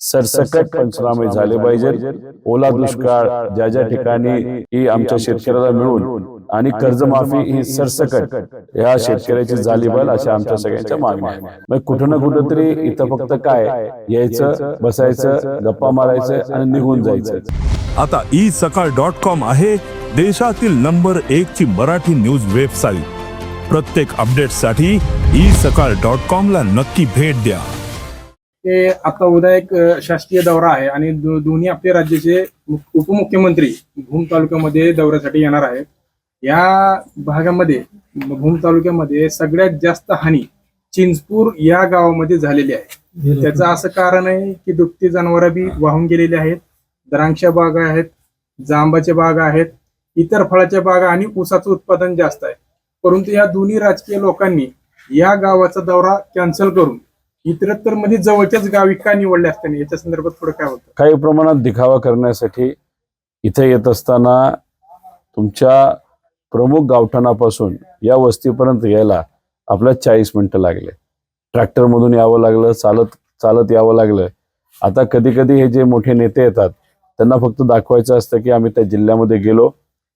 सरसकट पंचनामे झाले पाहिजे ओला दुष्काळ ज्या ज्या ठिकाणी ही आमच्या शेतकऱ्याला मिळून आणि कर्जमाफी ही सरसकट या शेतकऱ्याची झाली पाहिजे अशा आमच्या सगळ्यांच्या मागण्या. मग कुठं ना कुठं तरी इथं फक्त काय यायचं बसायचं गप्पा मारायचं आणि निघून जायचं. आता ई सकाळ डॉट कॉम आहे देशातील नंबर एक ची मराठी न्यूज वेबसाईट. प्रत्येक अपडेटसाठी ई सकाळ डॉट कॉम ला नक्की भेट द्या. ते आता उद्या एक शासकीय दौरा आहे आणि दोन्ही आपल्या राज्याचे मुख- उपमुख्यमंत्री भूम तालुक्यामध्ये दौऱ्यासाठी येणार आहेत. या भागामध्ये भूम तालुक्यामध्ये सगळ्यात जास्त हानी चिंचपूर या गावामध्ये झालेली आहे. त्याचं असं कारण आहे की दुभती जनावरं बी वाहून गेलेली आहेत. द्राक्षच्या बागा आहेत जांबाच्या बागा आहेत इतर फळाच्या बागा आणि ऊसाचं उत्पादन जास्त आहे. परंतु या दोन्ही राजकीय लोकांनी या गावाचा दौरा कॅन्सल करून इतरत्रमध्ये जवळच्याच गावी का निवडले असताना? याच्या संदर्भात पुढे काय होतं? काही प्रमाणात दिखावा करण्यासाठी इथे येत असताना तुमच्या प्रमुख गावठाणापासून या वस्तीपर्यंत यायला आपल्याला चाळीस मिनिटं लागले. ट्रॅक्टरमधून यावं लागलं चालत चालत यावं लागलं. आता कधी कधी हे जे मोठे नेते येतात त्यांना फक्त दाखवायचं असतं की आम्ही त्या जिल्ह्यामध्ये गेलो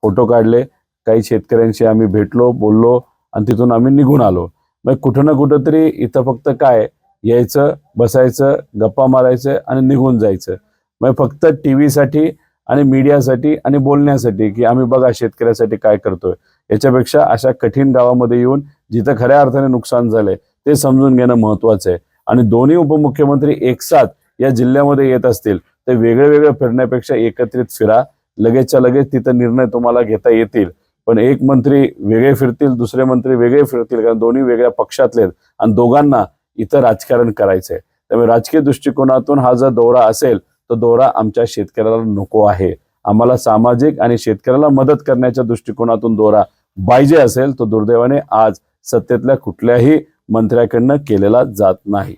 फोटो काढले काही शेतकऱ्यांशी आम्ही भेटलो बोललो आणि तिथून आम्ही निघून आलो. मग कुठं ना कुठं तरी इथं फक्त काय यायचं बसायचं गप्पा मारायचं आणि निघून जायचं. म्हणजे फक्त टी व्हीसाठी आणि मीडियासाठी आणि बोलण्यासाठी की आम्ही बघा शेतकऱ्यासाठी काय करतोय. याच्यापेक्षा अशा कठीण गावामध्ये येऊन जिथं खऱ्या अर्थाने नुकसान झालंय ते समजून घेणं महत्वाचं आहे. आणि दोन्ही उपमुख्यमंत्री एक साथ या जिल्ह्यामध्ये येत असतील तर वेगळे वेगळे फिरण्यापेक्षा एकत्रित फिरा. लगेचच्या लगेच तिथं निर्णय तुम्हाला घेता येतील. पण एक मंत्री वेगळे फिरतील दुसरे मंत्री वेगळे फिरतील कारण दोन्ही वेगळ्या पक्षातले आहेत. आणि दोघांना इथं राजकारण करायचंय. त्यामुळे राजकीय दृष्टिकोनातून हा जर दौरा असेल तो दौरा आमच्या शेतकऱ्याला नको आहे. आम्हाला सामाजिक आणि शेतकऱ्याला मदत करण्याच्या दृष्टिकोनातून दौरा पाहिजे असेल तो दुर्दैवाने आज सत्तेतल्या कुठल्याही मंत्र्याकडनं केलेला जात नाही.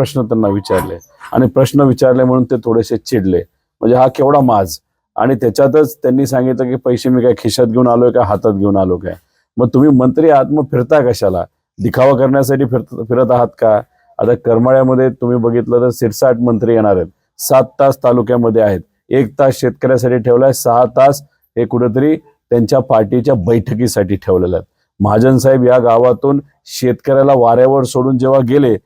प्रश्न त्यांना विचारले. आणि प्रश्न विचारले म्हणून ते थोडेसे चिडले. म्हणजे हा केवढा माज. आणि त्याच्यातच त्यांनी सांगितलं की पैसे मी काय खिशात घेऊन आलोय का हातात घेऊन आलो काय? मग तुम्ही मंत्री आहात मग फिरता कशाला? दिखावा करण्यासाठी फिरत फिरत आहात का? आता करमाळ्यामध्ये तुम्ही बघितलं तर सिरसाट मंत्री येणार आहेत. सात तास तालुक्यामध्ये आहेत. एक तास शेतकऱ्यासाठी ठेवलाय सहा तास हे कुठेतरी त्यांच्या पार्टीच्या बैठकीसाठी ठेवलेले आहेत. महाजन साहेब या गावातून शेतकऱ्याला वाऱ्यावर सोडून जेव्हा गेले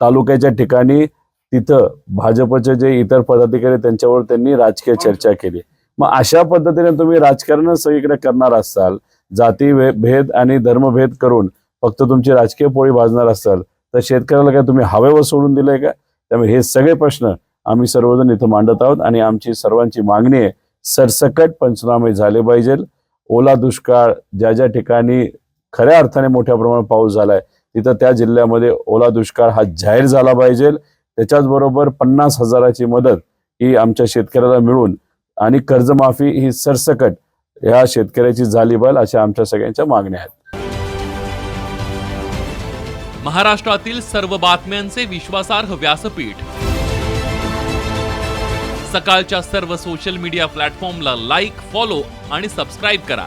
तालुक्याच्या ठिकाणी तिथं भाजपचे जे इतर पदाधिकारी त्यांच्यावर त्यांनी राजकीय चर्चा केली. मग अशा पद्धतीने तुम्ही राजकारण सगळीकडे करणार असाल जाती भे- भेद आणि धर्मभेद करून फक्त तुमची राजकीय पोळी भाजणार असाल तर शेतकऱ्याला काय तुम्ही हवेवर सोडून दिलंय का? त्यामुळे हे सगळे प्रश्न आम्ही सर्वजण इथं मांडत आहोत आणि आमची सर्वांची मागणी आहे सरसकट पंचनामे झाले पाहिजे ओला दुष्काळ ज्या ज्या ठिकाणी खऱ्या अर्थाने मोठ्या प्रमाणात पाऊस झालाय तिथं त्या जिल्ह्यामध्ये ओला दुष्काळ हा जाहीर झाला पाहिजे. त्याच्याच बरोबर पन्नास हजाराची मदत ही आमच्या शेतकऱ्याला मिळून आणि कर्जमाफी ही सरसकट या शेतकऱ्याची झाली पाहिजे अशा आमच्या सगळ्यांच्या मागण्या आहेत. महाराष्ट्रातील सर्व बातम्यांचे विश्वासार्ह व्यासपीठ. सकाळच्या सर्व सोशल मीडिया प्लॅटफॉर्मला लाईक फॉलो आणि सबस्क्राईब करा.